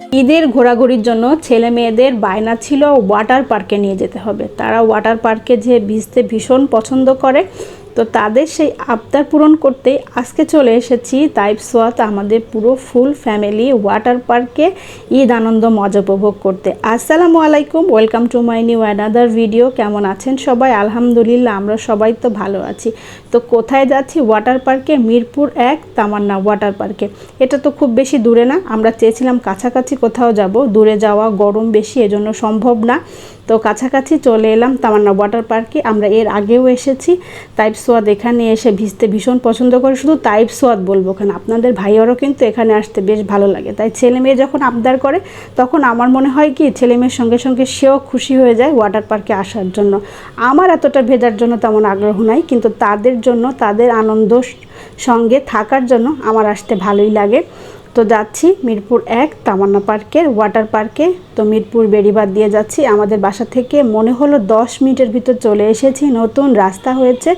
ঈদের ঘোরাঘুরির জন্য ছেলে মেয়েদের বায়না ছিল ওয়াটার পার্কে নিয়ে যেতে হবে। তারা ওয়াটার পার্কে যে ভিজতে ভীষণ পছন্দ করে তো তাদের সেই আবদার পূরণ করতে আজকে চলে এসেছি তাইপ সোয়াত আমাদের পুরো ফুল ফ্যামিলি ওয়াটার পার্কে ঈদ আনন্দ মজা উপভোগ করতে। আসসালামু আলাইকুম, welcome to my new another video, কেমন আছেন সবাই? আলহামদুলিল্লাহ আমরা সবাই তো ভালো আছি। তো কোথায় যাচ্ছি? ওয়াটার পার্কে, মিরপুর এক, তামান্না ওয়াটার পার্কে। এটা তো খুব বেশি দূরে না, আমরা চেয়েছিলাম কাছাকাছি কোথাও যাব। দূরে যাওয়া গরম বেশি, এজন্য সম্ভব না। তো কাছাকাছি চলে এলাম তামান্না ওয়াটার পার্কে, আমরা এর আগেও এসেছি। তাইপ সোয়াদ এখানে এসে ভিজতে ভীষণ পছন্দ করে, শুধু তাইপ সোয়াদ বলব কেন? আপনাদের ভাইয়ারও কিন্তু এখানে আসতে বেশ ভালো লাগে। তাই ছেলে মেয়ে যখন আবদার করে, তখন আমার মনে হয় কি, ছেলে মেয়ের সঙ্গে সঙ্গে সেও খুশি হয়ে যায় ওয়াটার পার্কে আসার জন্য। আমার এতটা ভেজার জন্য তেমন আগ্রহ নাই, কিন্তু তাদের জন্য, তাদের আনন্দ সঙ্গে থাকার জন্য আমার আসতে ভালোই লাগে। তো যাচ্ছি মিরপুর এক তামান্না পার্কের ওয়াটার পার্কে তো মিরপুর বেড়িবাদ দিয়ে যাচ্ছি। আমাদের বাসা থেকে মনে হলো দশ মিনিটের ভিতর চলে এসেছি। নতুন রাস্তা হয়েছে।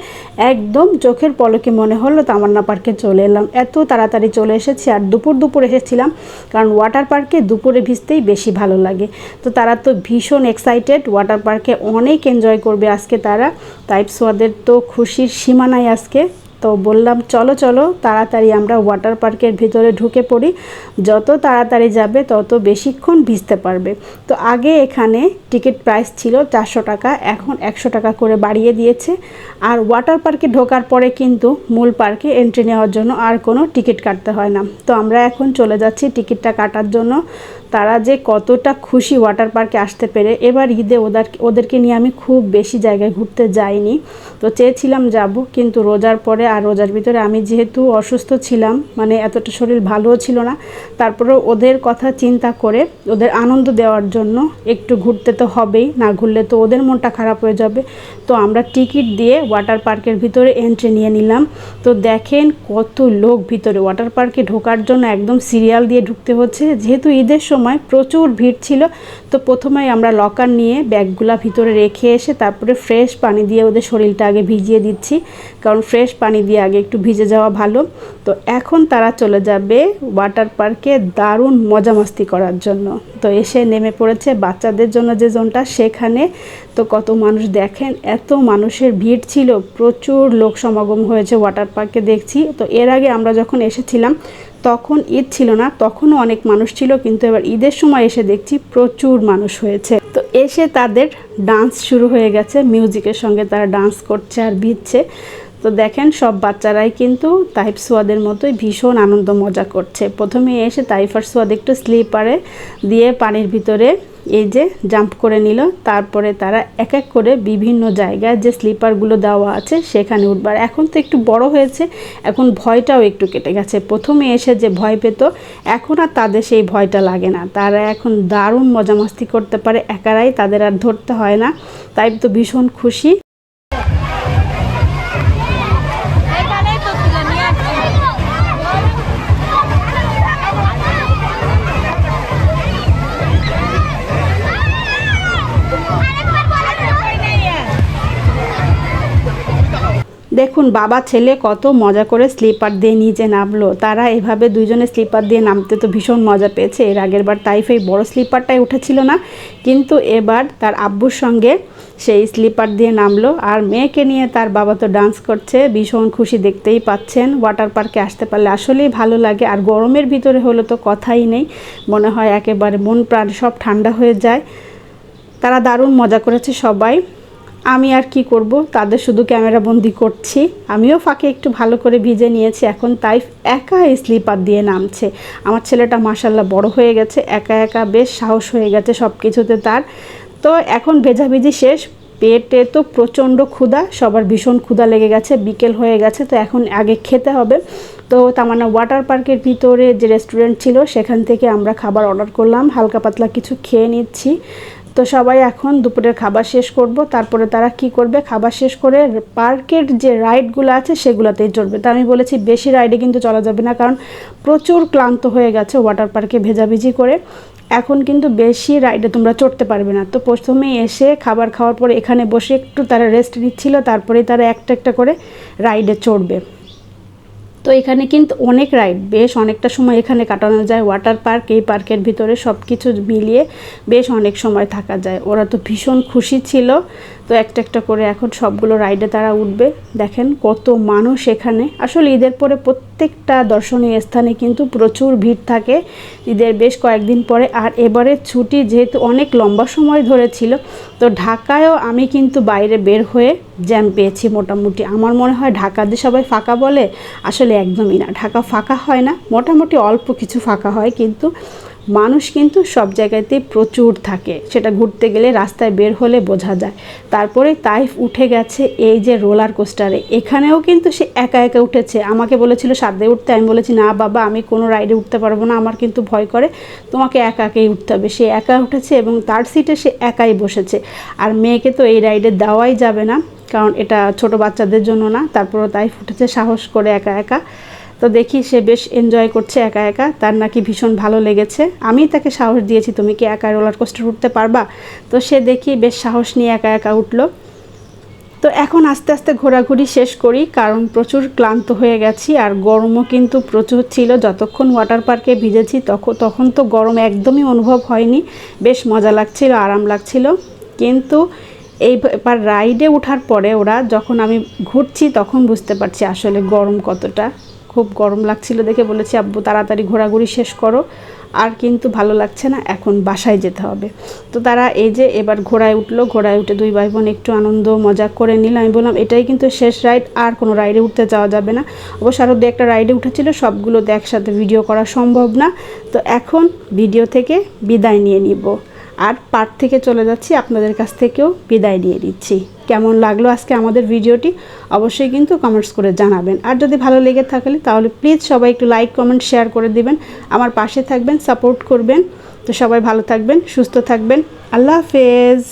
একদম চোখের পলকে মনে হলো তামান্না পার্কে চলে এলাম। এত তাড়াতাড়ি চলে এসেছি আর দুপুর দুপুর এসেছিলাম। কারণ ওয়াটার পার্কে দুপুরে ভিজতেই বেশি ভালো লাগে। তো তারা তো ভীষণ এক্সাইটেড ওয়াটার পার্কে অনেক এনজয় করবে আজকে তারা। তাইপ সোয়াদের তো খুশির সীমা নাই আজকে। তো বললাম, চলো চলো, তাড়াতাড়ি আমরা ওয়াটার পার্কের ভিতরে ঢুকে পড়ি। যত তাড়াতাড়ি যাবে, তত বেশিক্ষণ ভিজতে পারবে। তো আগে এখানে টিকিট প্রাইস ছিল চারশো টাকা, এখন একশো টাকা করে বাড়িয়ে দিয়েছে। আর ওয়াটার পার্কে ঢোকার পরে কিন্তু মূল পার্কে এন্ট্রি নেওয়ার জন্য আর কোনো টিকিট কাটতে হয় না। তো আমরা এখন চলে যাচ্ছি টিকিটটা কাটার জন্য। তারা যে কতটা খুশি ওয়াটার পার্কে আসতে পেরে, এবার ঈদে ওদের, ওদেরকে নিয়ে আমি খুব বেশি জায়গায় ঘুরতে যাইনি। তো চেয়েছিলাম যাব, কিন্তু রোজার পরে আর রোজার ভিতরে আমি যেহেতু অসুস্থ ছিলাম মানে এতটা শরীর ভালোও ছিল না তারপরে ওদের কথা চিন্তা করে, ওদের আনন্দ দেওয়ার জন্য একটু ঘুরতে তো হবেই, না ঘুরলে তো ওদের মনটা খারাপ হয়ে যাবে। তো আমরা টিকিট দিয়ে ওয়াটার পার্কের ভিতরে এন্ট্রি নিয়ে নিলাম। তো দেখেন কত লোক ভিতরে ওয়াটার পার্কে ঢোকার জন্য একদম সিরিয়াল দিয়ে ঢুকতে হচ্ছে। যেহেতু ঈদের সময় প্রচুর ভিড় ছিল। তো প্রথমেই আমরা লকার নিয়ে ব্যাগগুলা ভিতরে রেখে এসে তারপরে ফ্রেশ পানি দিয়ে ওদের শরীরটা আগে ভিজিয়ে দিচ্ছি। কারণ ফ্রেশ পানি দিয়ে আগে একটু ভিজে যাওয়া ভালো। তো এখন তারা চলে যাবে ওয়াটার পার্কে দারুণ মজা মাস্তি করার জন্য। তো এসে নেমে পড়েছে বাচ্চাদের জন্য যে জোনটা সেখানে। তো কত মানুষ দেখেন, এত মানুষের ভিড় ছিল। প্রচুর লোক সমাগম হয়েছে ওয়াটার পার্কে দেখছি। তো এর আগে আমরা যখন এসেছিলাম তখন ঈদ ছিল না, তখনও অনেক মানুষ ছিল, কিন্তু এবার ঈদের সময় এসে দেখছি প্রচুর মানুষ হয়েছে। তো এসে তাদের ডান্স শুরু হয়ে গেছে মিউজিকের সঙ্গে তারা ডান্স করছে আর ভিজছে। তো দেখেন সব বাচ্চারাই কিন্তু তাইফ সোয়াদের মতোই ভীষণ আনন্দ মজা করছে। প্রথমে এসে তাইফার সোয়াদ একটু স্লিপারে দিয়ে পানির ভিতরে এই যে জাম্প করে নিল, তারপরে তারা এক এক করে বিভিন্ন জায়গায় যে স্লিপারগুলো দেওয়া আছে সেখানে উঠবার। এখন তো একটু বড় হয়েছে, এখন ভয়টাও একটু কেটে গেছে। প্রথমে এসে যে ভয় পেত, এখন আর তাদের সেই ভয়টা লাগে না। তারা এখন দারুণ মজামাস্তি করতে পারে, একারাই তাদের আর ধরতে হয় না। তাই তো ভীষণ খুশি। দেখুন, বাবা, ছেলে কত মজা করে স্লিপার দিয়ে নিচে নামলো। তারা এভাবে দুইজনে স্লিপার দিয়ে নামতে তো ভীষণ মজা পেয়েছে। এর আগের বার তাইফ এই বড় স্লিপারটাই উঠেছিল না, কিন্তু এবার তার আব্বুর সঙ্গে সেই স্লিপার দিয়ে নামলো। আর মেয়েকে নিয়ে তার বাবা তো ডান্স করছে, ভীষণ খুশি দেখতেই পাচ্ছেন। ওয়াটার পার্কে আসতে পারলে আসলেই ভালো লাগে। আর গরমের ভিতরে হলে তো কথাই নেই, মনে হয় একেবারে মন প্রাণ সব ঠান্ডা হয়ে যায়। তারা দারুণ মজা করেছে সবাই। আমি আর কি করব? তাদের শুধু ক্যামেরা বন্দি করছি। আমিও ফাঁকে একটু ভালো করে ভিজে নিয়েছি, এখন তাই একা স্লিপার দিয়ে নামছে। আমার ছেলেটা মাসাল্লাহ বড় হয়ে গেছে, একা একা বেশ সাহস হয়ে গেছে সব কিছুতে তার। তো এখন ভেজাভেজি শেষ, পেটে তো প্রচণ্ড ক্ষুধা, সবার ভীষণ ক্ষুধা লেগে গেছে, বিকেল হয়ে গেছে, তো এখন আগে খেতে হবে। তো তামান্না ওয়াটার পার্কের ভিতরে যে রেস্টুরেন্ট ছিল, সেখান থেকে আমরা খাবার অর্ডার করলাম, হালকা পাতলা কিছু খেয়ে নিচ্ছি। তো সবাই এখন দুপুরের খাবার শেষ করব। তারপরে তারা কি করবে? খাবার শেষ করে পার্কের যে রাইডগুলো আছে সেগুলোতেই চড়বে। তা আমি বলেছি বেশি রাইডে কিন্তু চলা যাবে না, কারণ প্রচুর ক্লান্ত হয়ে গেছে ওয়াটার পার্কে ভেজাভেজি করে। এখন কিন্তু বেশি রাইডে তোমরা চড়তে পারবে না। তো প্রথমে এসে খাবার খাওয়ার পরে এখানে বসে একটু তারা রেস্ট নিচ্ছিল তারপরে তারা একটা একটা করে রাইডে চড়বে। তো এখানে কিন্তু অনেক রাইড, বেশ অনেকটা সময় এখানে কাটানো যায়। ওয়াটার পার্ক, এই পার্কের ভিতরে সব কিছু মিলিয়ে বেশ অনেক সময় থাকা যায়। ওরা তো ভীষণ খুশি ছিল। তো একটা একটা করে এখন সবগুলো রাইডে তারা উঠবে। দেখেন কত মানুষ এখানে। আসলে ঈদের পরে প্রত্যেকটা দর্শনীয় স্থানে কিন্তু প্রচুর ভিড় থাকে। ঈদের বেশ কয়েকদিন পরে। আর এবারে ছুটি যেহেতু অনেক লম্বা সময় ধরে ছিল, তো ঢাকায়ও আমি কিন্তু বাইরে বের হয়ে জ্যাম পেয়েছি মোটামুটি। আমার মনে হয় ঢাকা যে সবাই ফাঁকা বলে, আসলে একদমই না। ঢাকা ফাঁকা হয় না। মোটামুটি অল্প কিছু ফাঁকা হয় কিন্তু মানুষ কিন্তু সব জায়গাতেই প্রচুর থাকে। সেটা ঘুরতে গেলে রাস্তায় বের হলে বোঝা যায়। তারপরে তাইফ উঠে গেছে এই যে রোলার কোস্টারে। এখানেও কিন্তু সে একা একা উঠেছে। আমাকে বলেছিল, সাথে উঠতে। আমি বলেছি, না বাবা, আমি কোনো রাইডে উঠতে পারব না। আমার কিন্তু ভয় করে। তোমাকে একা একাই উঠতে হবে। সে একা উঠেছে এবং তার সিটে সে একাই বসেছে। আর মেয়েকে তো এই রাইডে দেওয়াই যাবে না, কারণ এটা ছোট বাচ্চাদের জন্য না। তারপরও তাই ফুটেছে সাহস করে একা একা। তো দেখি সে বেশ এনজয় করছে একা একা। তার নাকি ভীষণ ভালো লেগেছে। আমি তাকে সাহস দিয়েছি, তুমি কি একা রোলার কোস্টার উঠতে পারবা? তো সে দেখি বেশ সাহস নিয়ে একা একা উঠল। তো এখন আস্তে আস্তে ঘোরাঘুরি শেষ করি, কারণ প্রচুর ক্লান্ত হয়ে গেছি আর গরমও কিন্তু প্রচুর ছিল। যতক্ষণ ওয়াটার পার্কে ভিজেছি তখন তখন তো গরম একদমই অনুভব হয়নি। বেশ মজা লাগছিল, আরাম লাগছিল। কিন্তু এইবার রাইডে ওঠার পরে ওরা যখন আমি ঘুরছি, তখন বুঝতে পারছি আসলে গরম কতটা। খুব গরম লাগছিল দেখে বলেছি, আব্বু, তাড়াতাড়ি ঘোরাঘুরি শেষ করো। আর কিন্তু ভালো লাগছে না, এখন বাসায় যেতে হবে। তো তারা এই যে এবার ঘোড়ায় উঠল, ঘোড়ায় উঠে দুই ভাই বোন একটু আনন্দ, মজা করে নিল। আমি বললাম, এটাই কিন্তু শেষ রাইড, আর কোনো রাইডে উঠতে যাওয়া যাবে না। অবশ্য আরও দু একটা রাইডে উঠেছিল সবগুলো তো একসাথে ভিডিও করা সম্ভব না। তো এখন ভিডিও থেকে বিদায় নিয়ে নিব। আর পার্ট থেকে চলে যাচ্ছি, আপনাদের কাছ থেকেও বিদায় নিয়ে নিচ্ছি। কেমন লাগল আজকে আমাদের ভিডিওটি? অবশ্যই কিন্তু কমেন্টস করে জানাবেন। আর যদি ভালো লেগে থাকলে তাহলে প্লিজ সবাই একটু লাইক কমেন্ট শেয়ার করে দিবেন। আমার পাশে থাকবেন সাপোর্ট করবেন। তো সবাই ভালো থাকবেন, সুস্থ থাকবেন। আল্লাহ হাফেজ।